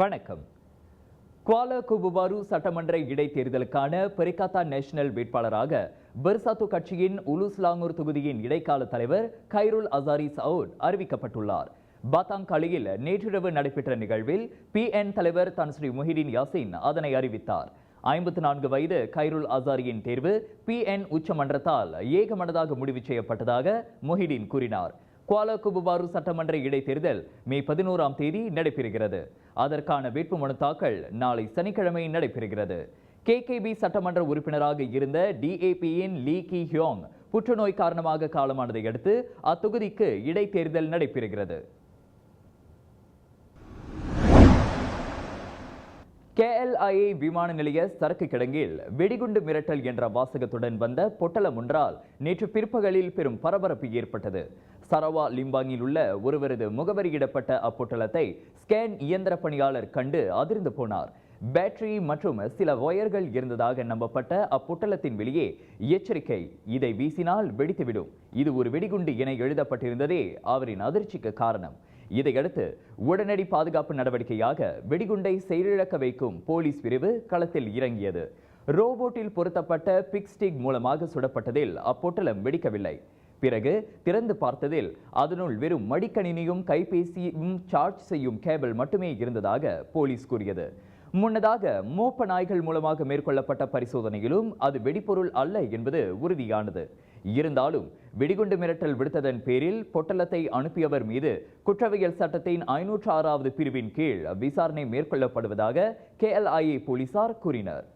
வணக்கம். குவாலா குபுபாரு சட்டமன்ற இடைத்தேர்தலுக்கான பெரிகாத்தா நேஷனல் வேட்பாளராக பெர்சாத்து கட்சியின் உலுஸ்லாங்கூர் தொகுதியின் இடைக்கால தலைவர் கைருல் அசாரி சவுட் அறிவிக்கப்பட்டுள்ளார். பாத்தாங்காலியில் நேற்றிரவு நடைபெற்ற நிகழ்வில் பிஎன் தலைவர் தன்ஸ்ரீ முஹிடின் யாசின் அதனை அறிவித்தார். ஐம்பத்து நான்கு வயது கைருல் அசாரியின் தேர்வு பிஎன் உச்சமன்றத்தால் ஏகமனதாக முடிவு செய்யப்பட்டதாக முஹிடின் கூறினார். குவாலகுபுபாரு சட்டமன்ற இடைத்தேர்தல் மே பதினோராம் தேதி நடைபெறுகிறது. அதற்கான வேட்புமனு தாக்கல் நாளை சனிக்கிழமை நடைபெறுகிறது. கேகேபி சட்டமன்ற உறுப்பினராக இருந்த டிஏபியின் லீ கி ஹியோங் புற்றுநோய் காரணமாக காலமானதை அடுத்து அத்தொகுதிக்கு இடைத்தேர்தல் நடைபெறுகிறது. கேஎல்ஐஏ விமான நிலைய சரக்கு கிடங்கில் வெடிகுண்டு மிரட்டல் என்ற வாசகத்துடன் வந்த பொட்டலம் ஒன்றால் நேற்று பிற்பகலில் பெரும் பரபரப்பு ஏற்பட்டது. சரவா லிம்பாங்கில் உள்ள ஒருவரது முகவரியிடப்பட்ட அப்பொட்டலத்தை ஸ்கேன் இயந்திர பணியாளர் கண்டு அதிர்ந்து போனார். பேட்டரி மற்றும் சில ஒயர்கள் இருந்ததாக நம்பப்பட்ட அப்பொட்டலத்தின் வெளியே எச்சரிக்கை இதை வீசினால் வெடித்துவிடும். இது ஒரு வெடிகுண்டு என எழுதப்பட்டிருந்ததே அவரின் அதிர்ச்சிக்கு காரணம். இதையடுத்து உடனடி பாதுகாப்பு நடவடிக்கையாக வெடிகுண்டை செயலிழக்க வைக்கும் போலீஸ் பிரிவு களத்தில் இறங்கியது. ரோபோட்டில் பொருத்தப்பட்ட பிக்ஸ்டிக் மூலமாக சுடப்பட்டதில் அப்பொட்டலம் வெடிக்கவில்லை. பிறகு திறந்து பார்த்ததில் அதனுள் வெறும் மடிக்கணினியும் கைபேசியும் சார்ஜ் செய்யும் கேபிள் மட்டுமே இருந்ததாக போலீஸ் கூறியது. முன்னதாக மோப்ப நாய்கள் மூலமாக மேற்கொள்ளப்பட்ட பரிசோதனையிலும் அது வெடிபொருள் அல்ல என்பது உறுதியானது. இருந்தாலும் வெடிகுண்டு மிரட்டல் விடுத்ததன் பேரில் பொட்டலத்தை அனுப்பியவர் மீது குற்றவியல் சட்டத்தின் ஐநூற்று ஆறாவது பிரிவின் கீழ் விசாரணை மேற்கொள்ளப்படுவதாக கேஎல்ஐஏ போலீசார் கூறினர்.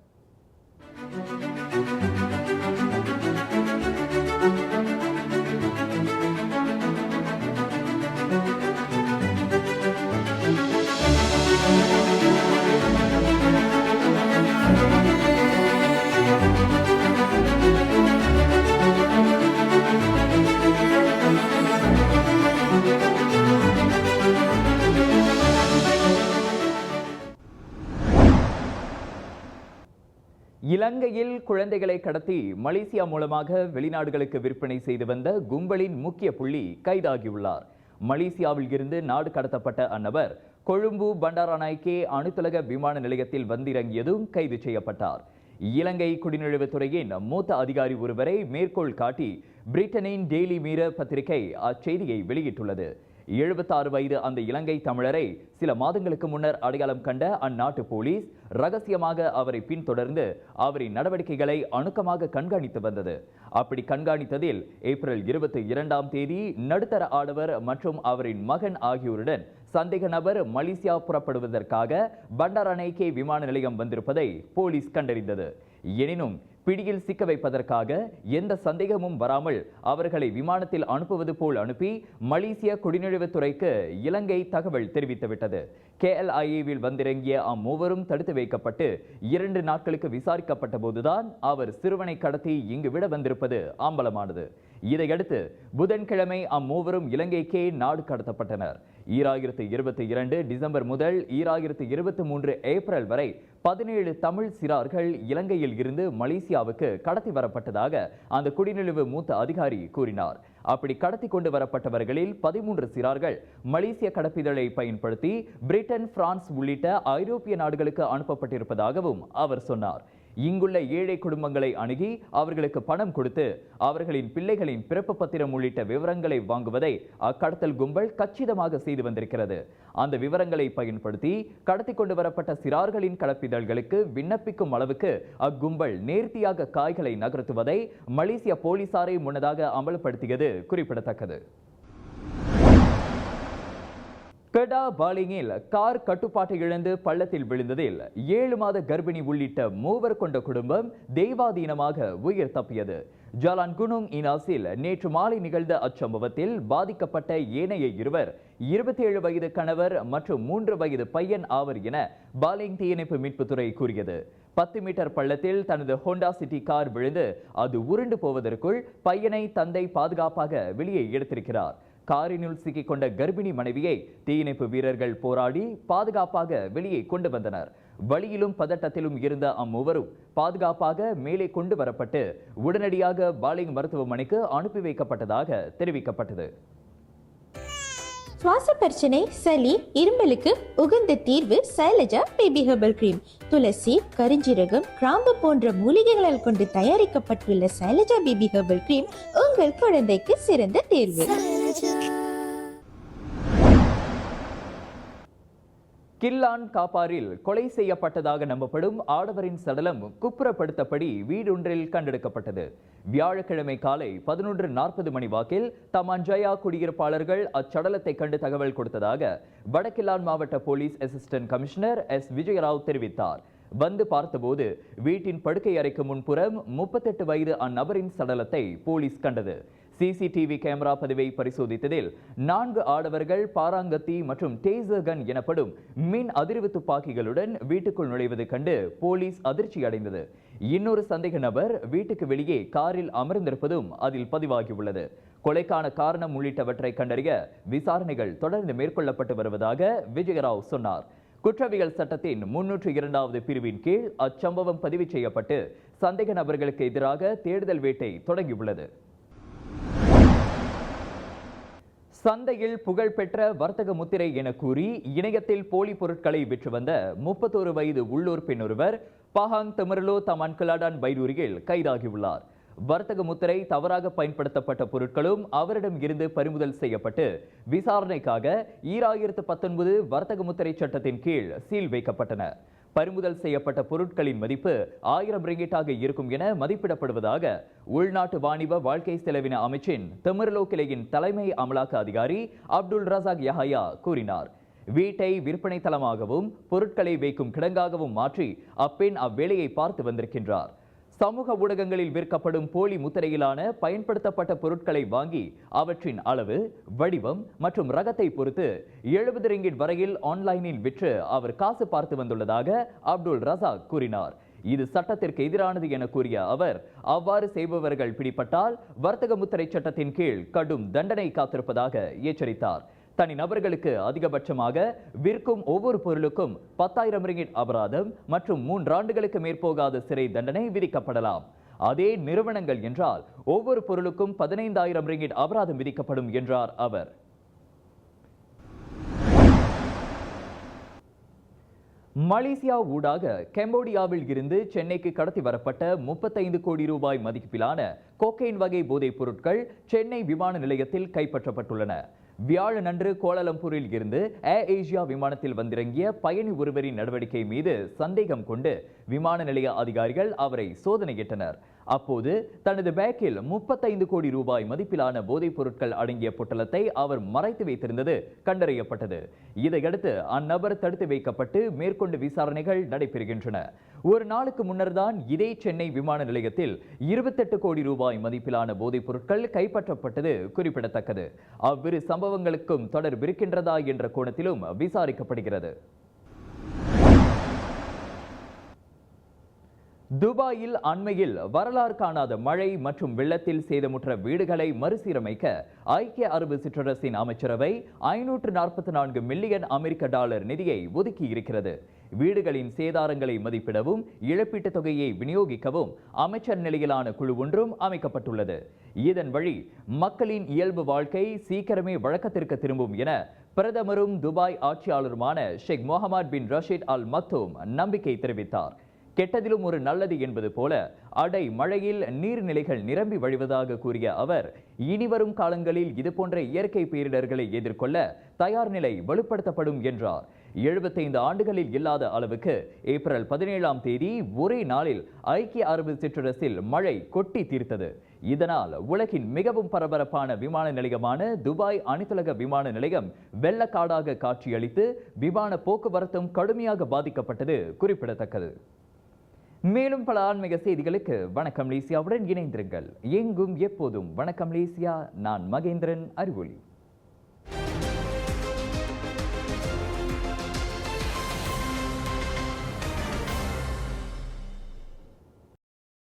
இலங்கையில் குழந்தைகளை கடத்தி மலேசியா மூலமாக வெளிநாடுகளுக்கு விற்பனை செய்து வந்த கும்பலின் முக்கிய புள்ளி கைதாகியுள்ளார். மலேசியாவில் இருந்து நாடு கடத்தப்பட்ட அந்நபர் கொழும்பு பண்டாரநாயக்கே அணுத்தலக விமான நிலையத்தில் வந்திறங்கியதும் கைது செய்யப்பட்டார். இலங்கை குடிநுழைவுத்துறையின் மூத்த அதிகாரி ஒருவரை மேற்கோள் காட்டி பிரிட்டனின் டெய்லி மீர பத்திரிகை அச்செய்தியை வெளியிட்டுள்ளது. எழுபத்தாறு வயது அந்த இலங்கை தமிழரை சில மாதங்களுக்கு முன்னர் அடையாளம் கண்ட அந்நாட்டு போலீஸ் ரகசியமாக அவரை பின்தொடர்ந்து அவரின் நடவடிக்கைகளை அணுக்கமாக கண்காணித்து வந்தது. அப்படி கண்காணித்ததில் ஏப்ரல் இருபத்தி இரண்டாம் தேதி நடுத்தர ஆடவர் மற்றும் அவரின் மகன் ஆகியோருடன் சந்தேக நபர் மலேசியா புறப்படுவதற்காக பண்டாரணைக்கே விமான நிலையம் வந்திருப்பதை போலீஸ் கண்டறிந்தது. எனினும் பிடியில் சிக்க வைப்பதற்காக எந்த சந்தேகமும் வராமல் அவர்களை விமானத்தில் அனுப்புவது போல் அனுப்பி மலேசிய குடிநுழைவுத்துறைக்கு இலங்கை தகவல் தெரிவித்துவிட்டது கேஎல்ஐஏவில் வந்திறங்கிய அம்மூவரும் தடுத்து வைக்கப்பட்டு இரண்டு நாட்களுக்கு விசாரிக்கப்பட்ட போதுதான் அவர் சிறுவனை கடத்தி இங்கு விட வந்திருப்பது ஆம்பலமானது. இதையடுத்து புதன்கிழமை அம்மூவரும் இலங்கைக்கே நாடு கடத்தப்பட்டனர். ஈராயிரத்து இருபத்தி இரண்டு டிசம்பர் முதல் ஈராயிரத்து இருபத்தி மூன்று ஏப்ரல் வரை பதினேழு தமிழ் சிறார்கள் இலங்கையில் இருந்து மலேசியாவுக்கு கடத்தி வரப்பட்டதாக அந்த குடிநிலவு மூத்த அதிகாரி கூறினார். அப்படி கடத்தி கொண்டு வரப்பட்டவர்களில் பதிமூன்று சிறார்கள் மலேசிய கடப்பிதழை பயன்படுத்தி பிரிட்டன் பிரான்ஸ் உள்ளிட்ட ஐரோப்பிய நாடுகளுக்கு அனுப்பப்பட்டிருப்பதாகவும் அவர் சொன்னார். இங்குள்ள ஏழை குடும்பங்களை அணுகி அவர்களுக்கு பணம் கொடுத்து அவர்களின் பிள்ளைகளின் பிறப்பு பத்திரம் உள்ளிட்ட விவரங்களை வாங்குவதை அக்கடத்தல் கும்பல் கச்சிதமாக செய்து வந்திருக்கிறது. அந்த விவரங்களை பயன்படுத்தி கடத்தி கொண்டு வரப்பட்ட சிறார்களின் கலப்பிதழ்களுக்கு விண்ணப்பிக்கும் அளவுக்கு அக்கும்பல் நேர்த்தியாக காய்களை நகர்த்துவதை மலேசிய போலீசாரை முன்னதாக அமல்படுத்தியது குறிப்பிடத்தக்கது. கெடா பாலிங்கில் கார் கட்டுப்பாட்டை இழந்து பள்ளத்தில் விழுந்ததில் ஏழு மாத கர்ப்பிணி உள்ளிட்ட மூவர் கொண்ட குடும்பம் தெய்வாதீனமாக உயிர் தப்பியது. ஜாலான் குனுங் இனாஸில் நேற்று மாலை நிகழ்ந்த அச்சம்பவத்தில் பாதிக்கப்பட்ட ஏனைய இருவர் இருபத்தி ஏழு வயது கணவர் மற்றும் மூன்று வயது பையன் ஆவர் என பாலிங் தீயணைப்பு மீட்புத்துறை கூறியது. பத்து மீட்டர் பள்ளத்தில் தனது ஹோண்டா சிட்டி கார் விழுந்து அது உருண்டு போவதற்குள் பையனை தந்தை பாதுகாப்பாக வெளியே எடுத்திருக்கிறார். காரினுள் சிக்கிக் கொண்ட கர்ப்பிணி மனைவியை தீயணைப்பு வீரர்கள் போராடி பாதுகாப்பாக வெளியே கொண்டு வந்தனர். வழியிலும் பதட்டத்திலும் இருந்த அம்மூவரும் பாதுகாப்பாக மேலே கொண்டு வரப்பட்டு உடனடியாக பாலிங் மருத்துவமனைக்கு அனுப்பி வைக்கப்பட்டதாக தெரிவிக்கப்பட்டது. சுவாச பிரச்சனை சளி இரும்பலுக்கு உகந்த தீர்வு சைலஜா பேபி ஹெர்பல் கிரீம். துளசி கரிஞ்சீரகம் கிராம்பு போன்ற மூலிகைகளால் கொண்டு தயாரிக்கப்பட்டுள்ள சைலஜா பேபி ஹெர்பல் கிரீம் உங்கள் குழந்தைக்கு சிறந்த தேர்வு. கில்லான் காப்பாரில் கொலை செய்யப்பட்டதாக நம்பப்படும் ஆடவரின் சடலம் குப்புறப்படுத்தப்படி வீடொன்றில் கண்டெடுக்கப்பட்டது. வியாழக்கிழமை காலை பதினொன்று நாற்பது மணி வாக்கில் தமாஞ்சயா குடியிருப்பாளர்கள் அச்சடலத்தை கண்டு தகவல் கொடுத்ததாக வடகில்லான் மாவட்ட police assistant commissioner S. Vijayarao தெரிவித்தார். வந்து பார்த்தபோது வீட்டின் படுக்கை அறைக்கு முன்புறம் முப்பத்தெட்டு வயது அந்நபரின் சடலத்தை போலீஸ் கண்டது. சிசிடிவி கேமரா பதிவை பரிசோதித்ததில் நான்கு ஆடவர்கள் பாராங்கத்தி மற்றும் டேசர் கன் எனப்படும் மின் அதிர்வு துப்பாக்கிகளுடன் வீட்டுக்குள் நுழைவது கண்டு போலீஸ் அதிர்ச்சி அடைந்தது. இன்னொரு சந்தேக நபர் வீட்டுக்கு வெளியே காரில் அமர்ந்திருப்பதும் அதில் பதிவாகியுள்ளது. கொலைக்கான காரணம் உள்ளிட்டவற்றை கண்டறிய விசாரணைகள் தொடர்ந்து மேற்கொள்ளப்பட்டு வருவதாக விஜயராவ் சொன்னார். குற்றவியல் சட்டத்தின் முன்னூற்று இரண்டாவது பிரிவின் கீழ் அச்சம்பவம் பதிவு செய்யப்பட்டு சந்தேக நபர்களுக்கு எதிராக தேடுதல் வேட்டை தொடங்கியுள்ளது. சந்தையில் புகழ்பெற்ற வர்த்தக முத்திரை என கூறி இணையத்தில் போலி பொருட்களை விற்று வந்த முப்பத்தோரு வயது உள்ளூர் பெண் ஒருவர் பஹாங் தமிரலோ தமான் கிலாடான் பைரூரியில் கைதாகியுள்ளார். வர்த்தக முத்திரை தவறாக பயன்படுத்தப்பட்ட பொருட்களும் அவரிடம் இருந்து பறிமுதல் செய்யப்பட்டு விசாரணைக்காக ஈராயிரத்து பத்தொன்பது வர்த்தக முத்திரை சட்டத்தின் கீழ் சீல் வைக்கப்பட்டன. பறிமுதல் செய்யப்பட்ட பொருட்களின் மதிப்பு ஆயிரம் ரிங்கிட்டாக இருக்கும் என மதிப்பிடப்படுவதாக உள்நாட்டு வாணிப வாழ்க்கை செலவின அமைச்சின் திமிர்லோ கிளையின் தலைமை அமலாக்க அதிகாரி அப்துல் ரசாக் யஹயா கூறினார். வீட்டை விற்பனை தளமாகவும் பொருட்களை வைக்கும் கிடங்காகவும் மாற்றி அப்பெண் அவ்வேலையை பார்த்து வந்திருக்கின்றார். சமூக ஊடகங்களில் விற்கப்படும் போலி முத்திரையிலான பயன்படுத்தப்பட்ட பொருட்களை வாங்கி அவற்றின் அளவு வடிவம் மற்றும் ரகத்தை பொறுத்து எழுபது ரிங்கிட் வரையில் ஆன்லைனில் விற்று அவர் காசு பார்த்து வந்துள்ளதாக அப்துல் ரசாக் கூறினார். இது சட்டத்திற்கு எதிரானது என கூறிய அவர் அவ்வாறு செய்பவர்கள் பிடிபட்டால் வர்த்தக முத்திரை சட்டத்தின் கீழ் கடும் தண்டனை காத்திருப்பதாக எச்சரித்தார். தனி நபர்களுக்கு அதிகபட்சமாக விற்கும் ஒவ்வொரு பொருளுக்கும் பத்தாயிரம் ரிங்கிட் அபராதம் மற்றும் மூன்றாண்டுகளுக்கு மேற்போகாத சிறை தண்டனை விதிக்கப்படலாம். அதே நிறுவனங்கள் என்றால் ஒவ்வொரு பொருளுக்கும் பதினைந்தாயிரம் ரிங்கிட் அபராதம் விதிக்கப்படும் என்றார் அவர். மலேசியா ஊடாக கம்போடியாவில் இருந்து சென்னைக்கு கடத்தி வரப்பட்ட முப்பத்தைந்து கோடி ரூபாய் மதிப்பிலான கோக்கைன் வகை போதைப் பொருட்கள் சென்னை விமான நிலையத்தில் கைப்பற்றப்பட்டுள்ளன. வியாழனன்று கோலாலம்பூரில் இருந்து ஏர் ஏசியா விமானத்தில் வந்திறங்கிய பயணி ஒருவரின் நடவடிக்கை மீது சந்தேகம் கொண்டு விமான நிலைய அதிகாரிகள் அவரை சோதனையிட்டனர் அப்போது தனது பேக்கில் முப்பத்தைந்து கோடி ரூபாய் மதிப்பிலான போதைப் பொருட்கள் அடங்கிய பொட்டலத்தை அவர் மறைத்து வைத்திருந்தது கண்டறியப்பட்டது. இதையடுத்து அந்நபர் தடுத்து வைக்கப்பட்டு மேற்கொண்டு விசாரணைகள் நடைபெறுகின்றன. ஒரு நாளுக்கு முன்னர் தான் இதே சென்னை விமான நிலையத்தில் இருபத்தெட்டு கோடி ரூபாய் மதிப்பிலான போதைப் பொருட்கள் கைப்பற்றப்பட்டது குறிப்பிடத்தக்கது. அவ்விரு சம்பவங்களுக்கும் தொடர்பிருக்கின்றதா என்ற கோணத்திலும் விசாரிக்கப்படுகிறது. துபாயில் அண்மையில் வரலாறு காணாத மழை மற்றும் வெள்ளத்தில் சேதமுற்ற வீடுகளை மறுசீரமைக்க ஐக்கிய அரபு சிற்றரசின் அமைச்சரவை ஐநூற்று நாற்பத்தி நான்கு மில்லியன் அமெரிக்க டாலர் நிதியை ஒதுக்கி இருக்கிறது வீடுகளின் சேதாரங்களை மதிப்பிடவும் இழப்பீட்டுத் தொகையை விநியோகிக்கவும் அமைச்சர் நிலையிலான குழு ஒன்றும் அமைக்கப்பட்டுள்ளது. இதன் வழி மக்களின் இயல்பு வாழ்க்கை சீக்கிரமே வழக்கத்திற்கு திரும்பும் என பிரதமரும் Dubai ஆட்சியாளருமான Sheikh Mohammed bin Rashid Al Maktoum நம்பிக்கை தெரிவித்தார். கெட்டதிலும் ஒரு நல்லது என்பது போல அடை மழையில் நீர்நிலைகள் நிரம்பி வழிவதாக கூறிய அவர் இனிவரும் காலங்களில் இதுபோன்ற இயற்கை பேரிடர்களை எதிர்கொள்ள தயார் நிலை வலுப்படுத்தப்படும் என்றார். எழுபத்தைந்து ஆண்டுகளில் இல்லாத அளவுக்கு ஏப்ரல் பதினேழாம் தேதி ஒரே நாளில் ஐக்கிய அரபு சிற்றரசில் மழை கொட்டி தீர்த்தது. இதனால் உலகின் மிகவும் பரபரப்பான விமான நிலையமான துபாய் அனைத்துலக விமான நிலையம் வெள்ளக்காடாக காட்சியளித்து விமான போக்குவரத்தும் கடுமையாக பாதிக்கப்பட்டது குறிப்பிடத்தக்கது. மேலும் பல ஆன்மீக செய்திகளுக்கு வணக்கம் லேசியாவுடன் இணைந்திருங்கள். எங்கும் எப்போதும் வணக்கம் லேசியா. நான் மகேந்திரன் அறிவொளி